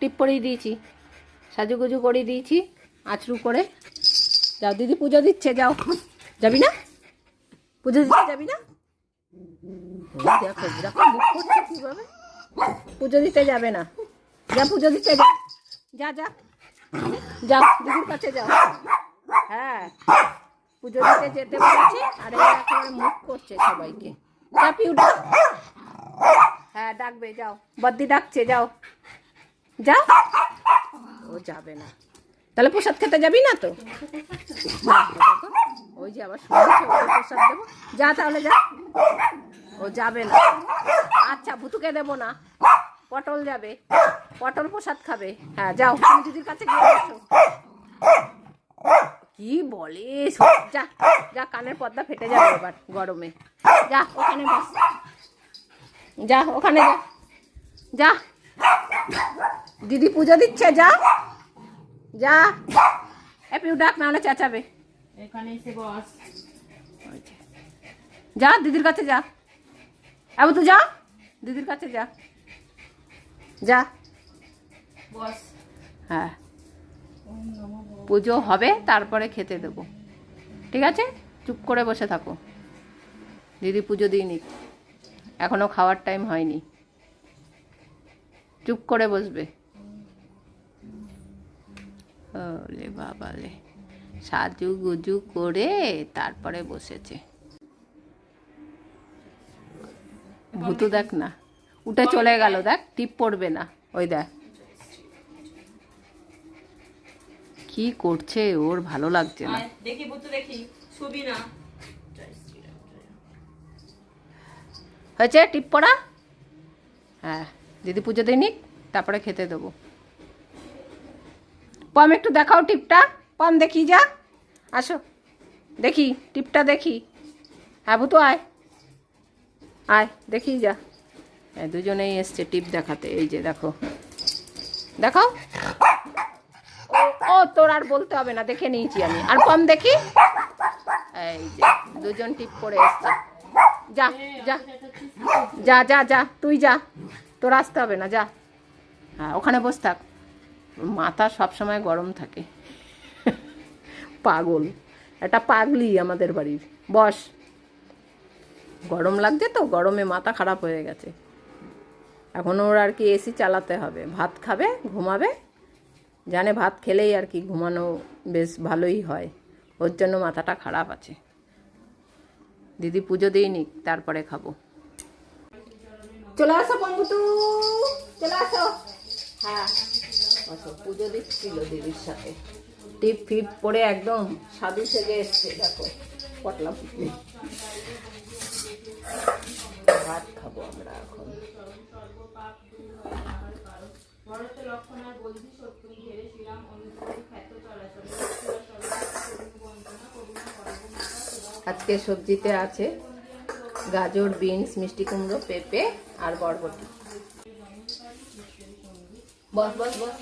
টিপ পরিয়ে দিয়েছি, সাজুগুজু করে দিয়েছি, আঁচড়ু করে। যাও, দিদি পুজো দিচ্ছে, যাও। যাবি না? পুজো দিতে যাবি না? দেখো দেখো, মুখ পুজো দিতে যাবে না। যা, পুজো দিতে যা। যা যা। যাও দিদির কাছে যাও হ্যাঁ পুজো দিতে যেতে বলেছি, আর মুখ করছে সবাইকে। যা পিউ হ্যাঁ ডাকবে, যাও। বদ্দি ডাকছে, যাও। যাও ও যাবে না। তাহলে প্রসাদ খেতে যাবি না তো? ওই যে আবার প্রসাদ দেবো। যা তাহলে যা। ও যাবে না। আচ্ছা ভুতুকে দেবো না। পটল যাবে। পটল প্রসাদ খাবে। হ্যাঁ যাও, তুমি দিদির কাছে গিয়ে কি বলে? যা যা, কানের পর্দা ফেটে যাবে এবার গরমে। যা, ওখানে বস। যা, ওখানে যা। যা। দিদি পুজো দিচ্ছে যা। যা। এপিউ ডাক নাহলে চেঁচাবে। এখানে এসে বস। যা দিদির কাছে যা। আবু তো যা। দিদির কাছে যা। যা। বস। হ্যাঁ। পুজো হবে তারপরে খেতে দেবো। ঠিক আছে? চুপ করে বসে থাকো। দিদি পুজো দিইনি এখনও খাওয়ার টাইম হয়নি। চুপ করে বসবে। ওলে বাবালে সাজু গুজু করে তারপরে বসেছে। ভূতু দেখ না উঠে চলে গেল দেখ টিপ পড়বে না ওই দেখ। কি করছে ওর ভালো লাগছে না। দেখি বুতু দেখি ছবি না। হয়েছে টিপ পড়া? হ্যাঁ দিদি পুজো দিই নিক তারপরে খেতে দেবো। পম একটু দেখাও টিপটা। পম দেখি যা। আসো। দেখি টিপটা দেখি। হ্যাঁ তো আয়। আয় দেখি যা। হ্যাঁ দুজনেই এসছে টিপ দেখাতে। এই যে দেখো। দেখাও। ও- তোর আর বলতে হবে না দেখে নিয়েছি আমি। আর পম দেখি। এই যে দুজন টিপ করে এসছে। যা যা। যা যা যা তুই যা। তোর আসতে হবে না যা। হ্যাঁ ওখানে বস থাক। মাথা সব সময় গরম থাকে। পাগল। একটা পাগলি আমাদের বাড়ির। বস। গরম লাগছে তো, গরমে মাথা খারাপ হয়ে গেছে। এখন ওর আর কি এসি চালাতে হবে। ভাত খাবে, ঘুমাবে। জানে ভাত খেলেই আর কি ঘুমানো বেশ ভালোই হয়। ওর জন্য মাথাটা খারাপ আছে। দিদি পুজো দিইনি তারপরে খাব। চলে আসো বন্ধু। চলে আসো। হ্যাঁ। আসো পুজো দিচ্ছিল দিদির সাথে। টিপ ফিপ পরে একদম। সাধু সেজে এসছে দেখো পটলা পুটলি। ভাত খাব আমরা এখন। আজকে সবজিতে আছে গাজর বিনস মিষ্টি কুমড়ো পেঁপে আর বরবটি। বস বস বস